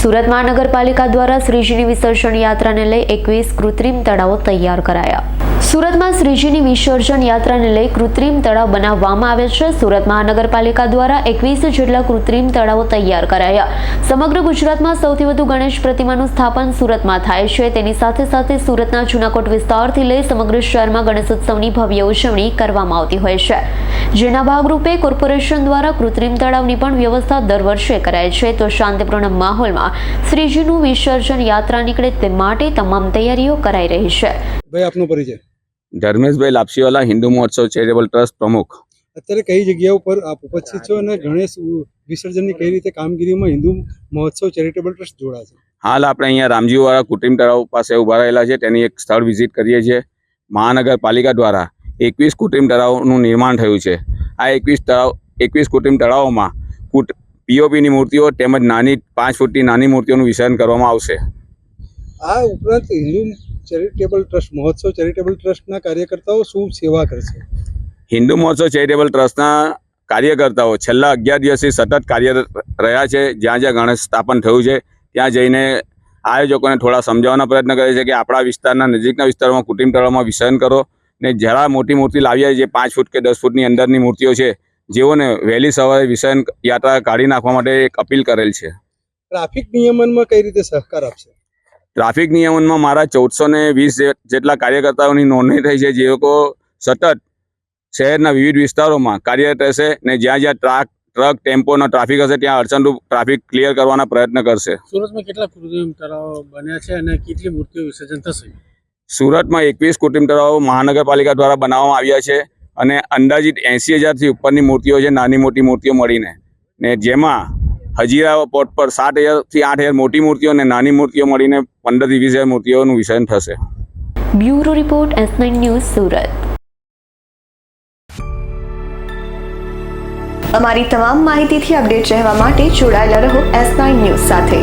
સુરત મહાનગરપાલિકા દ્વારા શ્રીજીની વિસર્જન યાત્રાને લઈ એકવીસ કૃત્રિમ તળાવો તૈયાર કરાયા. સુરતમાં શ્રીજીની વિસર્જન યાત્રાને લઈ કૃત્રિમ તળાવ બનાવવામાં આવે છે. સુરત મહાનગરપાલિકા દ્વારા એકવીસ જેટલા કૃત્રિમ તળાવો તૈયાર કરાયા. સમગ્ર ગુજરાતમાં સૌથી વધુ ગણેશ પ્રતિમાનું સ્થાપન સુરતમાં થાય છે. તેની સાથે સાથે સુરતના જૂનાકોટ વિસ્તારથી લઈ સમગ્ર શહેરમાં ગણેશોત્સવની ભવ્ય ઉજવણી કરવામાં આવતી હોય છે. જેના ભાગરૂપે કોર્પોરેશન દ્વારા કૃત્રિમ તળાવની પણ વ્યવસ્થા દર વર્ષે કરાય છે. તો શાંતિપૂર્ણ માહોલમાં શ્રીજીનું વિસર્જન યાત્રા નીકળે તે માટે તમામ તૈયારીઓ કરાઈ રહી છે. ભાઈ, આપનો પરિચય. ધર્મેશભાઈ લાપસીવાલા હિન્દુ મહોત્સવ ચેરિટેબલ ટ્રસ્ટ પ્રમુખ. અત્યારે કઈ જગ્યા ઉપર આપ ઉપસ્થિત છો અને ગણેશ વિસર્જનની કઈ રીતે કામગીરીમાં હિન્દુ મહોત્સવ ચેરિટેબલ ટ્રસ્ટ જોડાશે હાલ આપણે અહીંયા રામજીવાળા કુટુંબ તળાવ પાસે ઊભા રહેલા છે. તેની એક સ્થળ વિઝિટ કરીએ છીએ. મહાનગરપાલિકા દ્વારા એકવીસ કુટુંબ તળાવનું નિર્માણ થયું છે. આ એકવીસ તળાવ એકવીસ કુટુંબ તળાવોમાં કુટ પીઓપીની મૂર્તિઓ તેમજ નાની પાંચ ફૂટની નાની મૂર્તિઓનું વિસર્જન કરવામાં આવશે. આ ઉપરાંત હિન્દુ ચેરિટેબલ ટ્રસ્ટ મહોત્સવ ચેરિટેબલ ટ્રસ્ટના કાર્યકર્તાઓ શું સેવા કરશે? હિન્દુ મહોત્સવ ચેરિટેબલ ટ્રસ્ટના કાર્યકર્તાઓ છેલ્લા અગિયાર દિવસથી સતત કાર્યરત રહ્યા છે. જ્યાં જ્યાં ગણેશ સ્થાપન થયું છે ત્યાં જઈને આયોજકોને થોડા સમજાવવાનો પ્રયત્ન કરે છે કે આપણા વિસ્તારના નજીકના વિસ્તારમાં કુટુંબ તળાવમાં વિસર્જન કરો ને જરા મોટી મૂર્તિ લાવીએ જે પાંચ ફૂટ કે દસ ફૂટની અંદરની મૂર્તિઓ છે જેઓને વહેલી સવારે વિસર્જન યાત્રા કાઢી નાખવા માટે એક અપીલ કરેલ છે. ટ્રાફિક નિયમનમાં કઈ રીતે સહકાર આપશે? ટ્રાફિક નિયમનમાં મારા ચૌદસો ને વીસ જેટલા કાર્યકર્તાઓની નોંધણી થઈ છે જે લોકો સતત શહેરના વિવિધ વિસ્તારોમાં કાર્યરત રહેશે ને જ્યાં જ્યાં ટ્રાક ટ્રક ટેમ્પોનો ટ્રાફિક હશે ત્યાં અડચણરૂપ ટ્રાફિક ક્લિયર કરવાના પ્રયત્ન કરશે. સુરતમાં કેટલા કૃત્રિમ તળાવો બન્યા છે અને કેટલી મૂર્તિઓ વિસર્જન થશે? સુરતમાં એકવીસ કુટુંબ તળાવો મહાનગરપાલિકા દ્વારા બનાવવામાં આવ્યા છે અને અંદાજિત એંસી હજારથી ઉપરની મૂર્તિઓ છે નાની મોટી મૂર્તિઓ મળીને. ને જેમાં હજીરા પોર્ટ પર સાત હજારથી આઠ હજાર મોટી મૂર્તિઓ અને નાની મૂર્તિઓ મળીને પંદરથી વીસ મૂર્તિઓનું વિસર્જન થશે. Bureau report S news Surat. અમારી તમામ માહિતીથી અપડેટ રહેવા માટે જોડાયેલા રહો એસ ન્યૂઝ સાથે.